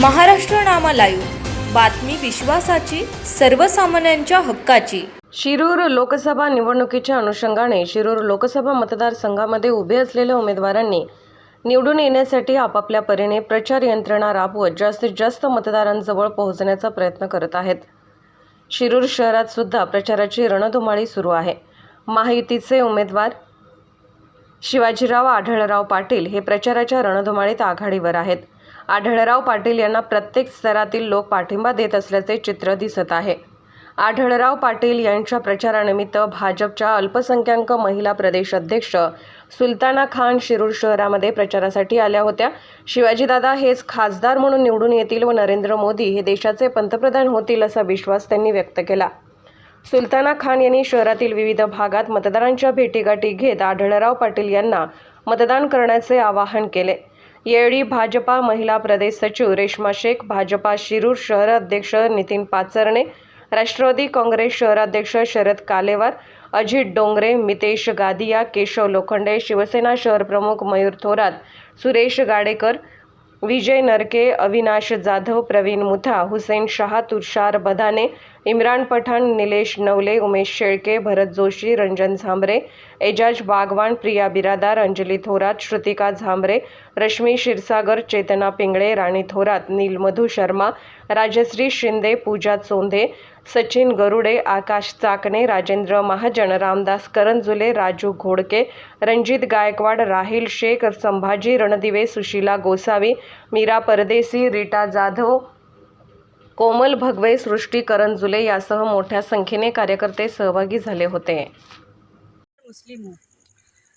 महाराष्ट्र नामा लाईव्ह बातमी विश्वासाची सर्वसामान्यांच्या हक्काची. शिरूर लोकसभा निवडणुकीच्या अनुषंगाने शिरूर लोकसभा मतदारसंघामध्ये उभे असलेल्या उमेदवारांनी निवडून येण्यासाठी आपापल्या परीने प्रचार यंत्रणा राबवत जास्तीत जास्त मतदारांजवळ पोहोचण्याचा प्रयत्न करत आहेत. शिरूर शहरात सुद्धा प्रचाराची रणधुमाळी सुरू आहे. महायुतीचे उमेदवार शिवाजीराव आढळराव पाटील हे प्रचाराच्या रणधुमाळीत आघाडीवर आहेत. आढळराव पाटील यांना प्रत्येक स्तरातील लोक पाठिंबा देत असल्याचे चित्र दिसत आहे. आढळराव पाटील यांच्या प्रचारानिमित्त भाजपच्या अल्पसंख्याक महिला प्रदेश अध्यक्ष सुलताना खान शिरूर शहरामध्ये प्रचारासाठी आल्या होत्या. शिवाजीदादा हेच खासदार म्हणून निवडून येतील व नरेंद्र मोदी हे देशाचे पंतप्रधान होतील असा विश्वास त्यांनी व्यक्त केला. सुलताना खान यांनी शहरातील विविध भागात मतदारांच्या भेटीगाठी घेत आढळराव पाटील यांना मतदान करण्याचे आवाहन केले. यावेळी भाजपा महिला प्रदेश सचिव रेश्मा शेख भाजपा शिरूर शहर अध्यक्ष नितीन पाचरणे राष्ट्रवादी काँग्रेस शहराध्यक्ष शरद कालेवार अजित डोंगरे मितेश गादिया केशव लोखंडे शिवसेना शहर प्रमुख मयूर थोरात सुरेश गाडेकर विजय नरके अविनाश जाधव प्रवीण मुथा हुसेन शहा तुषार बधाने इम्रान पठाण निलेश नवले उमेश शेळके भरत जोशी रंजन झांबरे एजाज बागवान प्रिया बिरादार अंजली थोरात श्रुतिका झांबरे रश्मी क्षीरसागर चेतना पिंगळे राणी थोरात नीलमधू शर्मा राजश्री शिंदे पूजा चोंधे सचिन गरुडे आकाश चाकणे राजेंद्र महाजन रामदास करंजुले राजू घोडके रणजित गायकवाड राहिल शेख संभाजी रणदिवे सुशीला गोसावी मीरा परदेसी रीटा जाधव कोमल भगवे, सृष्टी करंजुले यासह मोठ्या संख्येने कार्यकर्ते सहभागी झाले होते. मुस्लिम हूँ।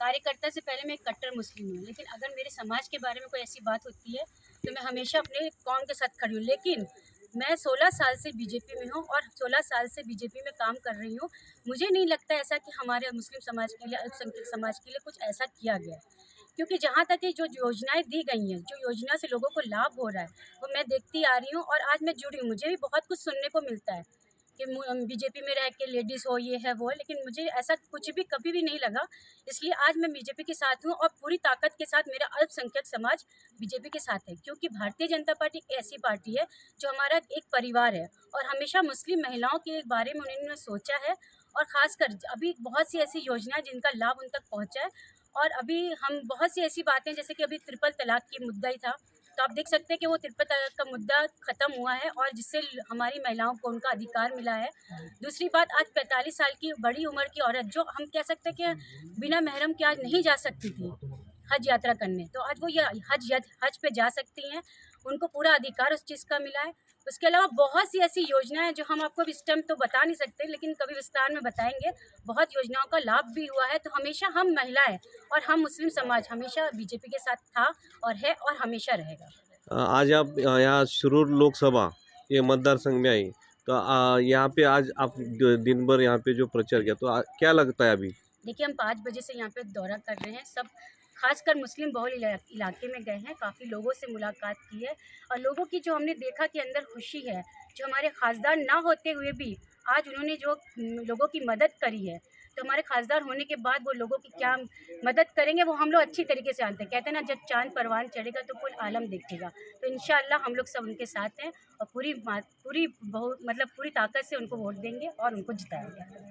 कार्यकर्ता से पहले मैं एक कट्टर मुस्लिम हूँ, लेकिन अगर मेरे समाज के बारे में कोई ऐसी बात होती है तो मैं हमेशा अपने कौम के साथ खड़ी हूँ। लेकिन मैं 16 साल से बीजेपी में हूँ और 16 साल से बीजेपी में काम कर रही हूँ। मुझे नहीं लगता ऐसा कि हमारे मुस्लिम समाज के लिए, अल्पसंख्यक समाज के लिए कुछ ऐसा किया गया। क्योंकि जहाँ तक ये जो योजनाएँ दी गई हैं, जो योजना से लोगों को लाभ हो रहा है, वो मैं देखती आ रही हूँ और आज मैं जुड़ी हूँ। मुझे भी बहुत कुछ सुनने को मिलता है कि बीजेपी में रह के लेडीज़ हो, ये है, वो है, लेकिन मुझे ऐसा कुछ भी कभी भी नहीं लगा। इसलिए आज मैं बीजेपी के साथ हूँ और पूरी ताकत के साथ मेरा अल्पसंख्यक समाज बीजेपी के साथ है, क्योंकि भारतीय जनता पार्टी ऐसी पार्टी है जो हमारा एक परिवार है और हमेशा मुस्लिम महिलाओं के बारे में उन्होंने सोचा है और ख़ासकर अभी बहुत सी ऐसी योजनाएँ जिनका लाभ उन तक पहुँचा है और अभी हम बहुत सी ऐसी बातें जैसे कि अभी ट्रिपल तलाक की मुद्दा ही था। तो आप देख सकते हैं कि वो ट्रिपल तलाक का मुद्दा ख़त्म हुआ है और जिससे हमारी महिलाओं को उनका अधिकार मिला है। दूसरी बात, आज 45 साल की बड़ी उम्र की औरत, जो हम कह सकते हैं कि बिना महरम के आज नहीं जा सकती थी हज यात्रा करने। तो आज वो ये हज हज पे जा सकती हैं। उनको पूरा अधिकार उस चीज़ का मिला है। उसके अलावा बहुत सी ऐसी योजनाएँ हैं जो हम आपको इस टाइम तो बता नहीं सकते लेकिन कभी विस्तार में बताएँगे। बहुत योजनाओं का लाभ भी हुआ है। तो हमेशा हम महिलाएँ और हम मुस्लिम समाज हमेशा बीजेपी के साथ था और है और हमेशा रहेगा। आज आप यहाँ शुरू लोकसभा ये मतदार संघ में आई। तो यहाँ पे आज आप दिन भर यहाँ पे जो प्रचार किया तो आ, क्या लगता है अभी? देखिए हम पाँच बजे से यहाँ पे दौरा कर रहे हैं। सब खासकर मुस्लिम बहुल इलाके में गए हैं, काफ़ी लोगों से मुलाकात की है और लोगों की जो हमने देखा कि अंदर खुशी है, जो हमारे खासदार ना होते हुए भी आज उन्होंने जो लोगों की मदद करी है तो हमारे खासदार होने के बाद वो लोगों की क्या मदद करेंगे, वो हम लोग अच्छी तरीके से जानते हैं। कहते हैं ना, जब चाँद परवान चढ़ेगा तो कुल आलम देखेगा। तो इन हम लोग सब उनके साथ हैं और पूरी पूरी बहुत मतलब पूरी ताकत से उनको वोट देंगे और उनको जिताएँगे।